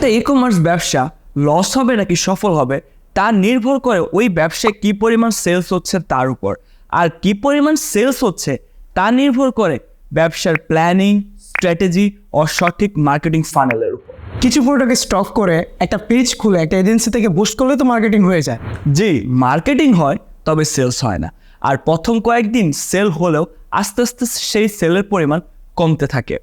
একটা e commerce ব্যবসা loss হবে নাকি সফল হবে তা নির্ভর করে ওই ব্যবসায় কী পরিমাণ সেলস হচ্ছে তার উপর। আর কী পরিমাণ সেলস হচ্ছে তা নির্ভর করে ব্যবসার প্ল্যানিং স্ট্র্যাটেজি ও সঠিক মার্কেটিং ফানেলের উপর। কিছু প্রোডাক্ট স্টক করে একটা পেজ খুলে একটা এজেন্সি থেকে বুস্ট করলে তো মার্কেটিং হয়ে যায়। জি মার্কেটিং হয় তবে সেলস হয় না। আর প্রথম কয়েকদিন সেল হলেও আস্তে আস্তে সেই সেলের পরিমাণ কমতে থাকে।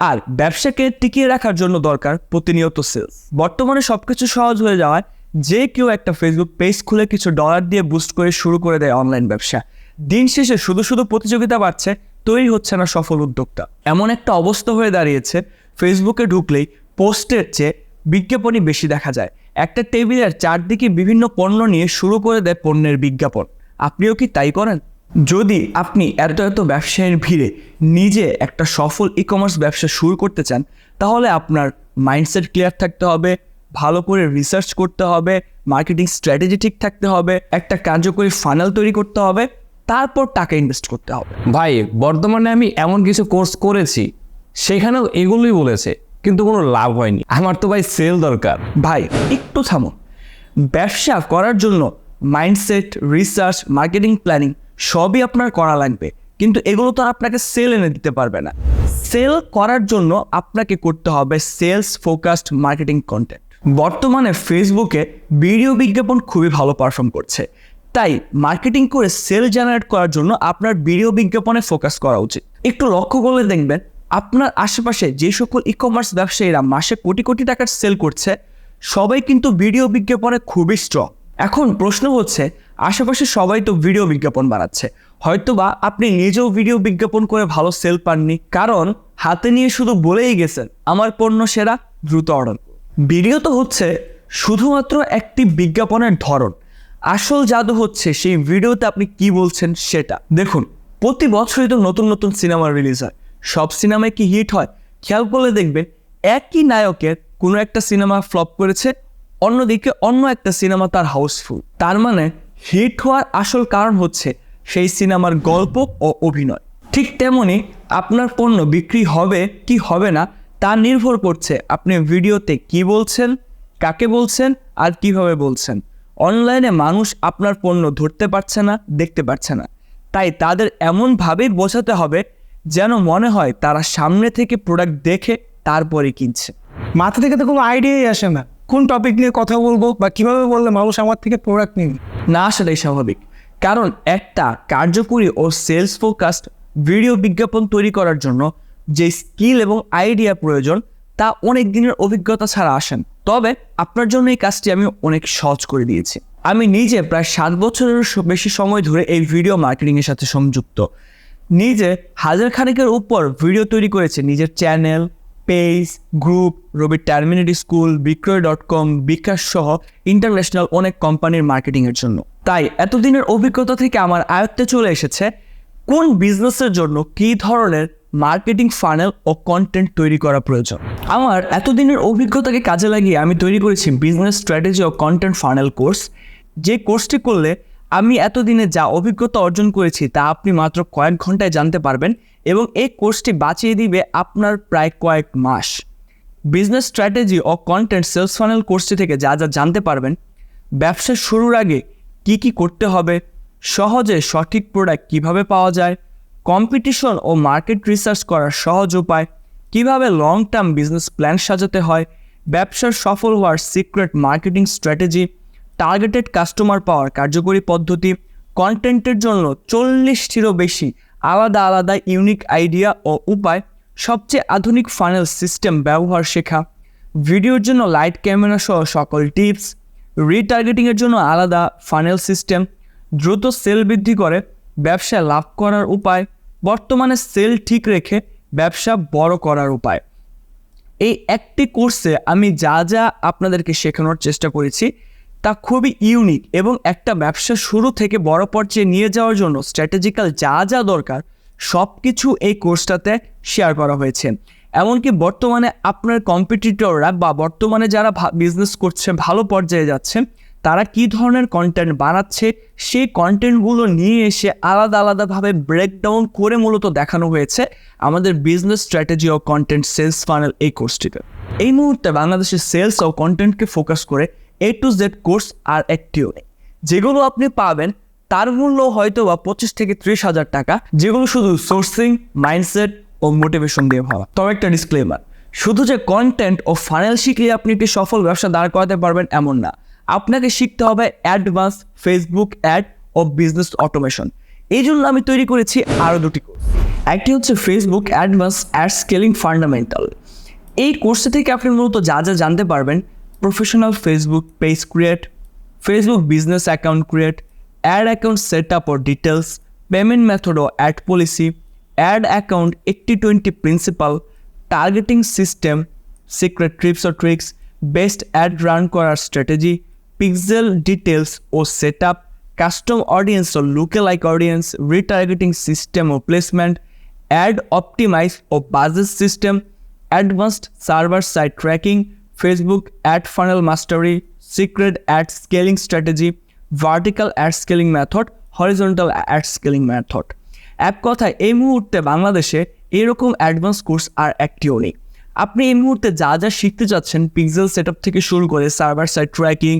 আর ব্যবসাকে টিকিয়ে রাখার জন্য দরকার প্রতিনিয়ত সেলস বর্তমানে সব কিছু সহজ হয়ে যাওয়ায় যে কেউ একটা ফেসবুক পেজ খুলে কিছু ডলার দিয়ে বুস্ট করে শুরু করে দেয় অনলাইন ব্যবসা। দিন শেষে শুধু শুধু প্রতিযোগিতা বাড়ছে, তৈরি হচ্ছে না সফল উদ্যোক্তা। এমন একটা অবস্থা হয়ে দাঁড়িয়েছে ফেসবুকে ঢুকলেই পোস্টের চেয়ে বিজ্ঞাপনই বেশি দেখা যায়। একটা টেবিলের চারদিকে বিভিন্ন পণ্য নিয়ে শুরু করে দেয় পণ্যের বিজ্ঞাপন। আপনিও কি তাই করেন? যদি আপনি এত এত ব্যবসায়ের ভিড়ে নিজে একটা সফল ই কমার্স ব্যবসা শুরু করতে চান তাহলে আপনার মাইন্ডসেট ক্লিয়ার থাকতে হবে ভালো করে রিসার্চ করতে হবে মার্কেটিং স্ট্র্যাটেজি ঠিক থাকতে হবে একটা কার্যকরী ফানেল তৈরি করতে হবে তারপর টাকা ইনভেস্ট করতে হবে। ভাই বর্তমানে আমি এমন কিছু কোর্স করেছি সেখানেও এগুলোই বলেছে কিন্তু কোনো লাভ হয়নি। আমার তো ভাই সেল দরকার। ভাই একটু থামো ব্যবসা করার জন্য মাইন্ডসেট রিসার্চ মার্কেটিং প্ল্যানিং সবই আপনার করা লাগবে। কিন্তু এগুলো তো আপনাকে সেল এনে দিতে পারবে না। সেল করার জন্য আপনাকে করতে হবে সেলস ফোকাসড মার্কেটিং কন্টেন্ট বর্তমানে ফেসবুকে ভিডিও বিজ্ঞাপন খুবই ভালো পারফর্ম করছে। তাই মার্কেটিং করে সেল জেনারেট করার জন্য আপনার ভিডিও বিজ্ঞাপনে ফোকাস করা উচিত। একটু লক্ষ্য করলে দেখবেন, আপনার আশেপাশে যে সকল ই কমার্স ব্যবসায়ীরা মাসে কোটি কোটি টাকার সেল করছে, সবাই কিন্তু ভিডিও বিজ্ঞাপনে খুবই স্ট্রং এখন প্রশ্ন হচ্ছে আশেপাশে সবাই তো ভিডিও বিজ্ঞাপন বানাচ্ছে। হয়তোবা আপনি নিজেও ভিডিও বিজ্ঞাপন করে ভালো সেল পাননি, কারণ হাতে নিয়ে শুধু বলেই গেছেন, আমার পণ্য সেরা, দ্রুত অর্ডার। ভিডিও তো হচ্ছে শুধুমাত্র একটি বিজ্ঞাপনের ধরন। আসল জাদু হচ্ছে সেই ভিডিওতে আপনি কি বলছেন সেটা। দেখুন, প্রতি বছরই তো নতুন নতুন সিনেমা রিলিজ হয়। সব সিনেমায় কি হিট হয়? খেয়াল করলে দেখবেন, একই নায়কের কোনো একটা সিনেমা ফ্লপ করেছে, অন্যদিকে অন্য একটা সিনেমা তার হাউসফুল তার মানে হিট হওয়ার আসল কারণ হচ্ছে সেই সিনেমার গল্প ও অভিনয়। ঠিক তেমনি আপনার পণ্য বিক্রি হবে কি হবে না তা নির্ভর করছে আপনি ভিডিওতে কি বলছেন, কাকে বলছেন আর কীভাবে বলছেন। অনলাইনে মানুষ আপনার পণ্য ধরতে পারছে না, দেখতে পারছে না। তাই তাদের এমনভাবেই বোঝাতে হবে যেন মনে হয় তারা সামনে থেকে প্রোডাক্ট দেখে তারপরে কিনছে। মাথা থেকে তো কোনো আইডিয়াই আসে না। কোন টপিক নিয়ে কথা বলব বা কীভাবে বললে মানুষ আমার থেকে প্রোডাক্ট নিবে? না আসাটাই স্বাভাবিক। কারণ একটা কার্যকরী ও সেলস ফোকাসড ভিডিও বিজ্ঞাপন তৈরি করার জন্য যে স্কিল এবং আইডিয়া প্রয়োজন, তা অনেক দিনের অভিজ্ঞতা ছাড়া আসেন তবে আপনার জন্য এই কাজটি আমি অনেক সহজ করে দিয়েছি। আমি নিজে প্রায় সাত বছরের বেশি সময় ধরে এই ভিডিও মার্কেটিংয়ের সাথে সংযুক্ত। নিজে হাজার খানেকের উপর ভিডিও তৈরি করেছে, নিজের channel page group Robi terminate school Bikroy dot com bKash সহ ইন্টারন্যাশনাল অনেক কোম্পানির মার্কেটিংয়ের জন্য। তাই এতদিনের অভিজ্ঞতা থেকে আমার আয়ত্তে চলে এসেছে কোন বিজনেসের জন্য কী ধরনের মার্কেটিং ফানেল ও কন্টেন্ট তৈরি করা প্রয়োজন। আমার এতদিনের অভিজ্ঞতাকে কাজে লাগিয়ে আমি তৈরি করেছি বিজনেস স্ট্র্যাটেজি ও কন্টেন্ট ফানেল কোর্স যে কোর্সটি করলে আমি এতদিনে যা অভিজ্ঞতা অর্জন করেছি তা আপনি মাত্র কয়েক ঘন্টায় জানতে পারবেন এবং এই কোর্সটি বাঁচিয়ে দিবে আপনার প্রায় কয়েক মাস। বিজনেস স্ট্র্যাটেজি ও কন্টেন্ট সেলস ফানেল কোর্সটি থেকে যা যা জানতে পারবেন, ব্যবসা শুরুর আগে কি কি করতে হবে, সহজে সঠিক প্রোডাক্ট কীভাবে পাওয়া যায় কম্পিটিশন ও মার্কেট রিসার্চ করার সহজ উপায়, কীভাবে লং টার্ম বিজনেস প্ল্যান সাজাতে হয়, ব্যবসার সফল হওয়ার secret marketing strategy targeted customer পাওয়ার কার্যকরী পদ্ধতি কন্টেন্টের জন্য চল্লিশটিরও বেশি আলাদা আলাদা ইউনিক আইডিয়া ও উপায়, সবচেয়ে আধুনিক ফানেল সিস্টেম ব্যবহার শেখা। ভিডিওর জন্য লাইট ক্যামেরা সহ সকল টিপস রিটার্গেটিংয়ের জন্য আলাদা ফানেল সিস্টেম দ্রুত সেল বৃদ্ধি করে, ব্যবসা লাভ করার উপায়, বর্তমানে সেল ঠিক রেখে ব্যবসা বড় করার উপায়। এই একটি কোর্সে আমি যা যা আপনাদেরকে শেখানোর চেষ্টা করেছি তা খুবই ইউনিক এবং একটা ব্যবসা শুরু থেকে বড় পর্যায়ে নিয়ে যাওয়ার জন্য স্ট্র্যাটেজিক্যাল যা যা দরকার সব কিছু এই কোর্সটাতে শেয়ার করা হয়েছে। এমনকি বর্তমানে আপনার কম্পিটিটররা বা বর্তমানে যারা বিজনেস করছে, ভালো পর্যায়ে যাচ্ছে, তারা কী ধরনের কন্টেন্ট বানাচ্ছে, সেই কন্টেন্টগুলো নিয়ে এসে আলাদা আলাদাভাবে ব্রেকডাউন করে মূলত দেখানো হয়েছে আমাদের বিজনেস স্ট্র্যাটেজি ও কন্টেন্ট সেলস ফানেল এই কোর্সটিতে এই মুহূর্তে বাংলাদেশের সেলস ও কন্টেন্টকে ফোকাস করে এ টু জেড কোর্স আর একটিও নেই যেগুলো আপনি পাবেন, তার মূল্য হয়তো বা পঁচিশ থেকে ত্রিশ হাজার টাকা। যেগুলো শুধু সোর্সিং মাইন্ডসেট ও মোটিভেশন দিয়ে ভাবা। তবে একটা ডিসক্লেমার শুধু যে কন্টেন্ট ও ফাইনাল শিখলে আপনি একটি সফল ব্যবসা দাঁড় করাতে পারবেন এমন না। আপনাকে শিখতে হবে অ্যাডভান্স ফেসবুক অ্যাড ও বিজনেস অটোমেশন এই জন্য আমি তৈরি করেছি আরও দুটি কোর্স একটি হচ্ছে Facebook advance ad scaling fundamental এই কোর্সে থেকে আপনি মূলত যা যা জানতে পারবেন page create Facebook business account create ad account set up ও ডিটেলস পেমেন্ট মেথড ও ad policy ad account eighty twenty principle targeting system secret tips ও ট্রিক্স বেস্ট অ্যাড রান করার ডিটেলস ও সেট আপ কাস্টম অডিয়েন্স ও lookalike audience retargeting system ও placement ad optimise ও budget system advanced server side tracking Facebook ad funnel mastery secret ad scaling strategy vertical ad scaling method horizontal ad scaling method এক কথায়, এই মুহূর্তে বাংলাদেশে এরকম advance course আর একটিও নেই। আপনি এই মুহূর্তে যা যা শিখতে চাচ্ছেন পিক্সেল সেট থেকে শুরু করে সার্ভার সাইট ট্র্যাকিং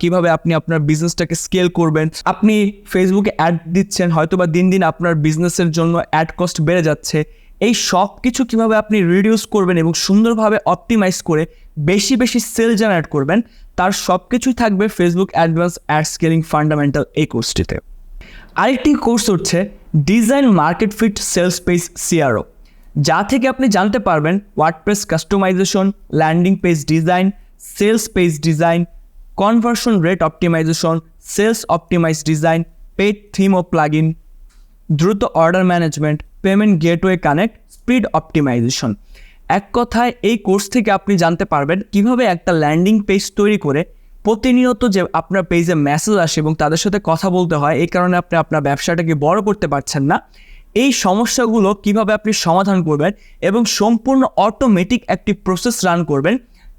কীভাবে আপনি আপনার বিজনেসটাকে স্কেল করবেন, আপনি ফেসবুকে অ্যাড দিচ্ছেন হয়তো বা দিন দিন আপনার বিজনেসের জন্য অ্যাড কস্ট বেড়ে যাচ্ছে। এই সব কিছু কীভাবে আপনি রিডিউস করবেন এবং সুন্দরভাবে অপটিমাইজ করে বেশি বেশি সেল জেনারেট করবেন, তার সব কিছুই থাকবে Facebook advance ad scaling fundamental এই কোর্সটিতে আরেকটি কোর্স হচ্ছে design market fit sales page CRO যা থেকে আপনি জানতে পারবেন WordPress customisation landing page design sales page design conversion rate optimisation sales optimise design paid theme ও প্লাগইন দ্রুত order management payment gateway connect speed optimisation এক কথায়, এই কোর্স থেকে আপনি জানতে পারবেন কীভাবে একটা ল্যান্ডিং পেজ তৈরি করে প্রতিনিয়ত যে আপনার পেজে মেসেজ আসে এবং তাদের সাথে কথা বলতে হয়, এই কারণে আপনি আপনার ব্যবসাটাকে বড় করতে পারছেন না। এই সমস্যাগুলো কীভাবে আপনি সমাধান করবেন এবং সম্পূর্ণ অটোমেটিক একটি প্রসেস রান করবেন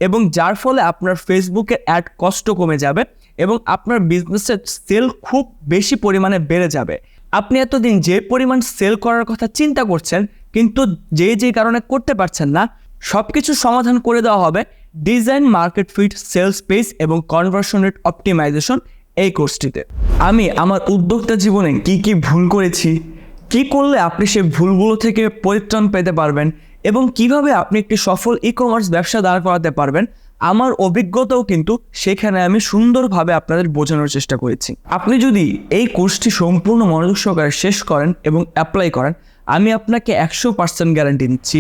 এবং যার ফলে আপনার ফেসবুকের অ্যাড কষ্ট কমে যাবে এবং আপনার বিজনেসের সেল খুব বেশি পরিমাণে বেড়ে যাবে। আপনি এতদিন যে পরিমাণ সেল করার কথা চিন্তা করছেন, কিন্তু যে যে কারণে করতে পারছেন না সব কিছু সমাধান করে দেওয়া হবে design market fit sales page এবং কনভার্সন রেট অপটিমাইজেশন এই কোর্সটিতে। আমি আমার উদ্যোক্তা জীবনে কি কি ভুল করেছি, কি করলে আপনি সেই ভুলগুলো থেকে পরিত্রাণ পেতে পারবেন এবং কীভাবে আপনি একটি সফল ই কমার্স ব্যবসা দাঁড় করাতে পারবেন আমার অভিজ্ঞতাও কিন্তু সেখানে আমি সুন্দরভাবে আপনাদের বোঝানোর চেষ্টা করেছি। আপনি যদি এই কোর্সটি সম্পূর্ণ মনোযোগ সহকারে শেষ করেন এবং অ্যাপ্লাই করেন, আমি আপনাকে একশো পার্সেন্ট গ্যারান্টি দিচ্ছি,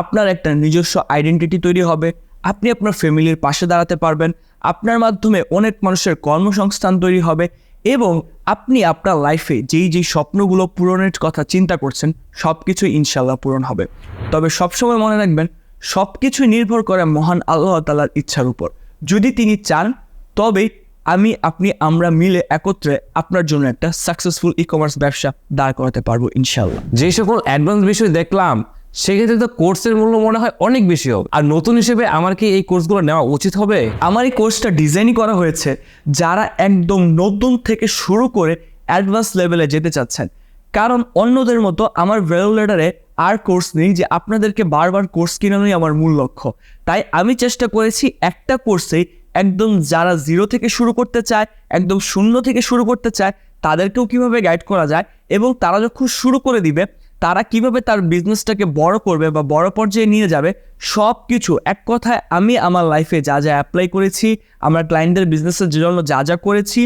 আপনার একটা নিজস্ব আইডেন্টিটি তৈরি হবে, আপনি আপনার ফ্যামিলির পাশে দাঁড়াতে পারবেন, আপনার মাধ্যমে অনেক মানুষের কর্মসংস্থান তৈরি হবে এবং আপনি আপনার লাইফে যেই যেই স্বপ্নগুলো পূরণের কথা চিন্তা করছেন সব কিছুই ইনশাল্লাহ পূরণ হবে। তবে সবসময় মনে রাখবেন সব কিছুই নির্ভর করে মহান আল্লাহ তালার ইচ্ছার উপর। যদি তিনি চান তবে আমি আপনি আমরা মিলে একত্রে আপনার জন্য একটা সাকসেসফুল ই কমার্স ব্যবসা দাঁড় করাতে পারব ইনশাল্লাহ যে সকল অ্যাডভান্স বিষয় দেখলাম সেক্ষেত্রে তো কোর্সের মূল্য মনে হয় অনেক বেশি হবে। আর নতুন হিসেবে আমার কি এই কোর্সগুলো নেওয়া উচিত হবে? আমার এই কোর্সটা ডিজাইনই করা হয়েছে যারা একদম নতুন থেকে শুরু করে অ্যাডভান্স লেভেলে যেতে চাচ্ছেন। কারণ অন্যদের মতো আমার ভ্যালু লেটারে আর কোর্স নেই যে আপনাদেরকে বারবার কোর্স কেনানোই আমার মূল লক্ষ্য। তাই আমি চেষ্টা করেছি একটা কোর্সেই একদম যারা জিরো থেকে শুরু করতে চায়, একদম শূন্য থেকে শুরু করতে চায়, তাদেরকেও কীভাবে গাইড করা যায় এবং তারা যখন শুরু করে দিবে, তারা কীভাবে তার বিজনেসটাকে বড় করবে বা বড় পর্যায়ে নিয়ে যাবে সব কিছু এক কথায় আমি আমার লাইফে যা যা অ্যাপ্লাই করেছি, আমার ক্লায়েন্টদের বিজনেসের জন্য যা যা করেছি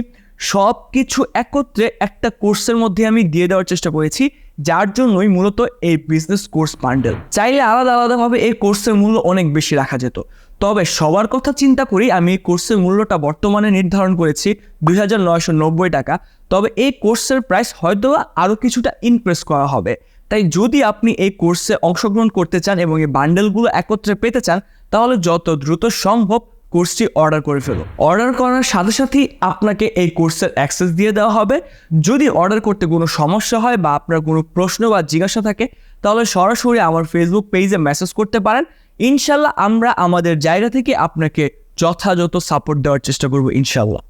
সব কিছু একত্রে একটা কোর্সের মধ্যে আমি দিয়ে দেওয়ার চেষ্টা করেছি। যার জন্যই মূলত এই বিজনেস কোর্স বান্ডেল চাইলে আলাদা আলাদাভাবে এই কোর্সের মূল্য অনেক বেশি রাখা যেত। তবে সবার কথা চিন্তা করি আমি এই কোর্সের মূল্যটা বর্তমানে নির্ধারণ করেছি দুই হাজার নয়শো নব্বই টাকা। তবে এই কোর্সের প্রাইস হয়তো আরও কিছুটা ইনক্রিজ করা হবে। তাই যদি আপনি এই কোর্সে অংশগ্রহণ করতে চান এবং এই বান্ডেলগুলো একত্রে পেতে চান, তাহলে যত দ্রুত সম্ভব কোর্সটি অর্ডার করে ফেলো। অর্ডার করার সাথে সাথেই আপনাকে এই কোর্সের অ্যাক্সেস দিয়ে দেওয়া হবে। যদি অর্ডার করতে কোনো সমস্যা হয় বা আপনার কোনো প্রশ্ন বা জিজ্ঞাসা থাকে, তাহলে সরাসরি আমার ফেসবুক পেজে মেসেজ করতে পারেন। ইনশাল্লাহ আমরা আমাদের জায়গা থেকে আপনাকে যথাযথ সাপোর্ট দেওয়ার চেষ্টা করব, ইনশাল্লাহ।